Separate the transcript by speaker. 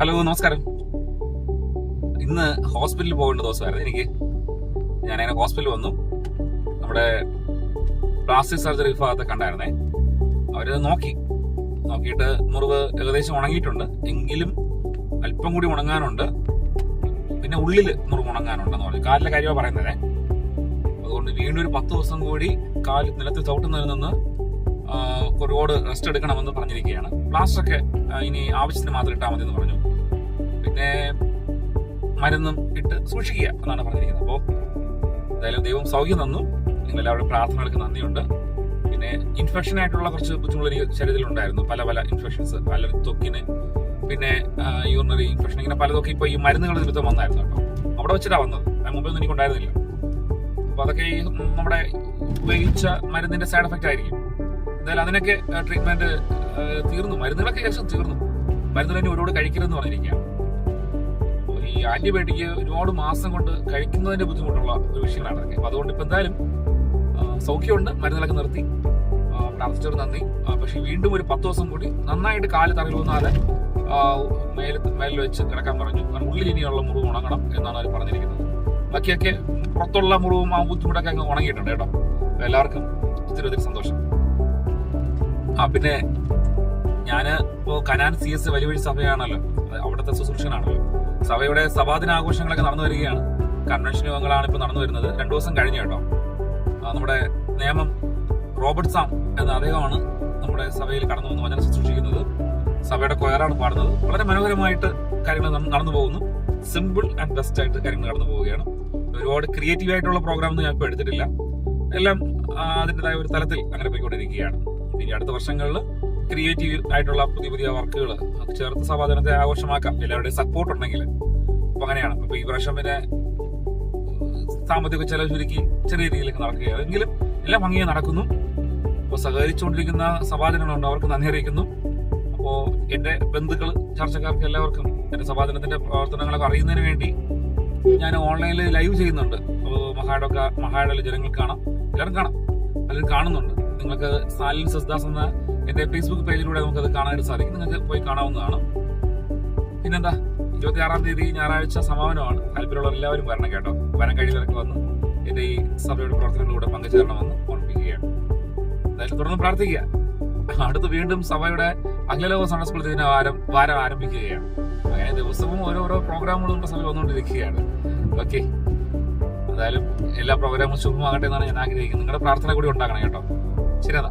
Speaker 1: Hello നമസ്കാരം. ഇന്ന് ഹോസ്പിറ്റലിൽ പോകേണ്ട ദിവസമായിരുന്നു. എനിക്ക് ഞാൻ അങ്ങനെ ഹോസ്പിറ്റലിൽ വന്നു. നമ്മുടെ പ്ലാസ്റ്റിക് സർജറി വിഭാഗത്തെ കണ്ടായിരുന്നേ. അവരത് നോക്കി. നോക്കിയിട്ട് മുറിവ് ഏകദേശം ഉണങ്ങിയിട്ടുണ്ട്. എങ്കിലും അല്പം കൂടി ഉണങ്ങാനുണ്ട്. പിന്നെ ഉള്ളിൽ മുറിവ് ഉണങ്ങാനുണ്ടെന്ന് പറഞ്ഞു. കാലിലെ കാര്യമാണ് പറയുന്നത്. അതുകൊണ്ട് വീണ്ടും ഒരു പത്ത് ദിവസം കൂടി കാൽ നിലത്ത് ചവിട്ടുന്നതിൽ നിന്ന് ഒരുപാട് റെസ്റ്റ് എടുക്കണമെന്ന് പറഞ്ഞിരിക്കുകയാണ്. പ്ലാസ്റ്റർ ഒക്കെ ഇനി ആവശ്യത്തിന് മാത്രം ഇട്ടാൽ മതി എന്ന് പറഞ്ഞു. പിന്നെ മരുന്നും ഇട്ട് സൂക്ഷിക്കുക എന്നാണ് പറഞ്ഞിരിക്കുന്നത്. അപ്പോൾ എന്തായാലും ദൈവം സൗഖ്യം തന്നു. നിങ്ങളെല്ലാവരും പ്രാർത്ഥനകൾക്ക് നന്ദിയുണ്ട്. പിന്നെ ഇൻഫെക്ഷൻ ആയിട്ടുള്ള കുറച്ച് ബുദ്ധിമുട്ടുകൾ എനിക്ക് ശരീരത്തിലുണ്ടായിരുന്നു. പല പല ഇൻഫെക്ഷൻസ് പല ത്വക്കിന് പിന്നെ യൂറിനറി ഇൻഫെക്ഷൻ ഇങ്ങനെ പലതൊക്കെ ഇപ്പോൾ ഈ മരുന്നുകൾ നിമിത്തം വന്നായിരുന്നു കേട്ടോ. അവിടെ വെച്ചിട്ടാണ് വന്നത്. അതിന് മുമ്പൊന്നും എനിക്കുണ്ടായിരുന്നില്ല. അപ്പോൾ അതൊക്കെ ഈ നമ്മുടെ ഉപയോഗിച്ച മരുന്നിന്റെ സൈഡ് എഫക്റ്റ് ആയിരിക്കും. എന്തായാലും അതിനൊക്കെ ട്രീറ്റ്മെന്റ് തീർന്നു. മരുന്നുകളൊക്കെ ഏകദേശം തീർന്നു. മരുന്നുകൾ തന്നെ ഒരുപാട് കഴിക്കരുതെന്ന് പറഞ്ഞിരിക്കുകയാണ്. ആന്റിബയോട്ടിക് ഒരുപാട് മാസം കൊണ്ട് കഴിക്കുന്നതിന്റെ ബുദ്ധിമുട്ടുള്ള ഒരു വിഷയങ്ങളാണ് അതൊക്കെ അപ്പോൾ അതുകൊണ്ട് ഇപ്പം എന്തായാലും സൗഖ്യമുണ്ട്. മരുന്നുകളൊക്കെ നിർത്തി. പ്രാർത്ഥിച്ചവർ നന്ദി. പക്ഷേ വീണ്ടും ഒരു പത്ത് ദിവസം കൂടി നന്നായിട്ട് കാൽ തറയിലൂന്നാതെ മേലിൽ മേലിൽ വെച്ച് കിടക്കാൻ പറഞ്ഞു. കാരണം ഉള്ളിൽ ഇനിയുള്ള മുറിവ് ഉണങ്ങണം എന്നാണ് അവർ പറഞ്ഞിരിക്കുന്നത്. ബാക്കിയൊക്കെ പുറത്തുള്ള മുറിവും ആ ബുദ്ധിമുട്ടൊക്കെ അങ്ങ് ഉണങ്ങിയിട്ടുണ്ട് കേട്ടോ. എല്ലാവർക്കും ഒത്തിരി ഒത്തിരി സന്തോഷം. ആ പിന്നെ ഞാൻ ഇപ്പോൾ കനാൻ സി എസ് വലിയ സഭയാണല്ലോ. അവിടുത്തെ ശുശ്രൂഷനാണല്ലോ. സഭയുടെ സഭാദിന ആഘോഷങ്ങളൊക്കെ നടന്നു വരികയാണ്. കൺവെൻഷൻ യോഗങ്ങളാണ് ഇപ്പോൾ നടന്നു വരുന്നത്. രണ്ടു ദിവസം കഴിഞ്ഞു കേട്ടോ. നമ്മുടെ നിയമം റോബർട്ട് സാം എന്ന അദ്ദേഹമാണ് നമ്മുടെ സഭയിൽ കടന്നു വന്ന് വചനം ശുശ്രൂഷിക്കുന്നത്. സഭയുടെ കൊയറാണ് പാടുന്നത്. വളരെ മനോഹരമായിട്ട് കാര്യങ്ങൾ നട- നടന്നു പോകുന്നു. സിമ്പിൾ ആൻഡ് ബെസ്റ്റ് ആയിട്ട് കാര്യങ്ങൾ നടന്നു പോവുകയാണ്. ഒരുപാട് ക്രിയേറ്റീവ് ആയിട്ടുള്ള പ്രോഗ്രാം ഒന്നും ഞാൻ ഇപ്പോൾ എടുത്തിട്ടില്ല. എല്ലാം അതിന്റെതായ ഒരു തലത്തിൽ അങ്ങനെ പോയിക്കൊണ്ടിരിക്കുകയാണ്. ഇനി അടുത്ത വർഷങ്ങളിൽ ക്രിയേറ്റീവ് ആയിട്ടുള്ള പുതിയ പുതിയ വർക്കുകൾ അത് ചേർത്ത് സമാധാനത്തെ ആഘോഷമാക്കാം. എല്ലാവരുടെയും സപ്പോർട്ട് ഉണ്ടെങ്കിൽ അപ്പൊ അങ്ങനെയാണ്. അപ്പൊ ഈ പ്രാവശ്യം പിന്നെ സാമ്പത്തിക ചെലവ് ചുരുക്കി ചെറിയ രീതിയിലേക്ക് നടക്കുകയാണ്. എങ്കിലും എല്ലാം ഭംഗിയായി നടക്കുന്നു. അപ്പോൾ സഹകരിച്ചുകൊണ്ടിരിക്കുന്ന സഭാജനങ്ങളുണ്ട് അവർക്ക് നന്ദി അറിയിക്കുന്നു. അപ്പോൾ എന്റെ ബന്ധുക്കൾ ചർച്ചക്കാർക്ക് എല്ലാവർക്കും എന്റെ സഭാജനത്തിന്റെ പ്രവർത്തനങ്ങളൊക്കെ അറിയുന്നതിന് വേണ്ടി ഞാൻ ഓൺലൈനിൽ ലൈവ് ചെയ്യുന്നുണ്ട്. അപ്പോൾ മഹാഡൊക്കെ മഹായുടെ ജനങ്ങൾ കാണാം. എല്ലാവരും കാണാം. അല്ലെങ്കിൽ കാണുന്നുണ്ട്. നിങ്ങൾക്ക് സാലിൻ സസ്ദാസ് എന്ന എന്റെ ഫേസ്ബുക്ക് പേജിലൂടെ നമുക്കത് കാണാനായിട്ട് സാധിക്കും. നിങ്ങൾക്ക് പോയി കാണാവുന്നതാണ്. പിന്നെന്താ? ഇരുപത്തി ആറാം തീയതി ഞായറാഴ്ച സമാപനമാണ്. താല്പര്യമുള്ളവർ എല്ലാവരും വരണം കേട്ടോ. വരാൻ കഴിയുന്നവരൊക്കെ വന്ന് എന്റെ ഈ സഭയുടെ പ്രവർത്തനങ്ങളിലൂടെ പങ്കുചേരണമെന്ന് ഓർമ്മിപ്പിക്കുകയാണ്. എന്തായാലും തുടർന്ന് പ്രാർത്ഥിക്കുക. അടുത്ത് വീണ്ടും സഭയുടെ അഖിലലോക സൺഡേ ദിന വാരം വാരം ആരംഭിക്കുകയാണ്. അങ്ങനെ ദിവസവും ഓരോരോ പ്രോഗ്രാമുകളും നമ്മുടെ സഭയിൽ വന്നുകൊണ്ടിരിക്കുകയാണ്. ഓക്കെ എന്തായാലും എല്ലാ പ്രോഗ്രാമും ശുഭമാകട്ടെ എന്നാണ് ഞാൻ ആഗ്രഹിക്കുന്നത്. നിങ്ങളുടെ പ്രാർത്ഥന കൂടി ഉണ്ടാക്കണം കേട്ടോ. 期待吧。